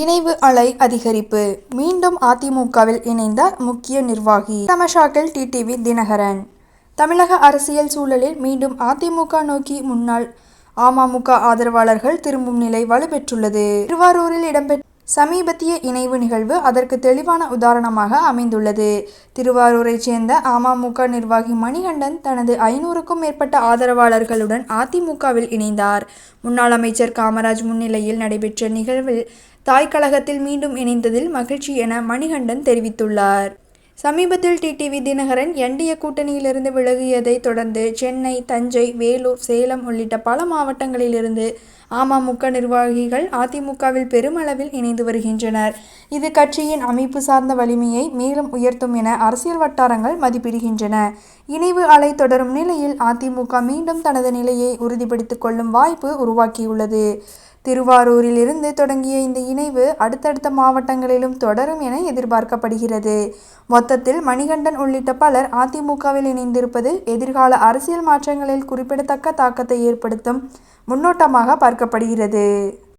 இணைவு அலை அதிகரிப்பு. மீண்டும் அதிமுகவில் இணைந்த முக்கிய நிர்வாகி. தமஷாக்கில் டிடிவி தினகரன். தமிழக அரசியல் சூழலில் மீண்டும் அதிமுக நோக்கி முன்னாள் அமமுக ஆதரவாளர்கள் திரும்பும் நிலை வலுப்பெற்றுள்ளது திருவாரூரில் இடம்பெற்ற சமீபத்திய இணைவு நிகழ்வு அதற்கு தெளிவான உதாரணமாக அமைந்துள்ளது. திருவாரூரைச் சேர்ந்த அமமுக நிர்வாகி மணிகண்டன் தனது ஐநூறுக்கும் மேற்பட்ட ஆதரவாளர்களுடன் அதிமுகவில் இணைந்தார். முன்னாள் அமைச்சர் காமராஜ் முன்னிலையில் நடைபெற்ற நிகழ்வில் தாய் கழகத்தில் மீண்டும் இணைந்ததில் மகிழ்ச்சி என மணிகண்டன் தெரிவித்துள்ளார். சமீபத்தில் டிடிவி தினகரன் என்டிஏ கூட்டணியிலிருந்து விலகியதை தொடர்ந்து சென்னை தஞ்சை வேலூர் சேலம் உள்ளிட்ட பல மாவட்டங்களிலிருந்து அமமுக நிர்வாகிகள் அதிமுகவில் பெருமளவில் இணைந்து வருகின்றனர். இது கட்சியின் அமைப்பு சார்ந்த வலிமையை மேலும் உயர்த்தும் என அரசியல் வட்டாரங்கள் மதிப்பிடுகின்றன. இணைவு அலை தொடரும் நிலையில் அதிமுக மீண்டும் தனது நிலையை உறுதிப்படுத்திக் கொள்ளும் வாய்ப்பு உருவாக்கியுள்ளது. திருவாரூரிலிருந்து தொடங்கிய இந்த இணைவு அடுத்தடுத்த மாவட்டங்களிலும் தொடரும் என எதிர்பார்க்கப்படுகிறது. மொத்தத்தில் மணிகண்டன் உள்ளிட்ட பலர் அதிமுகவில் இணைந்திருப்பது எதிர்கால அரசியல் மாற்றங்களில் குறிப்பிடத்தக்க தாக்கத்தை ஏற்படுத்தும் முன்னோட்டமாக பார்க்கப்படுகிறது.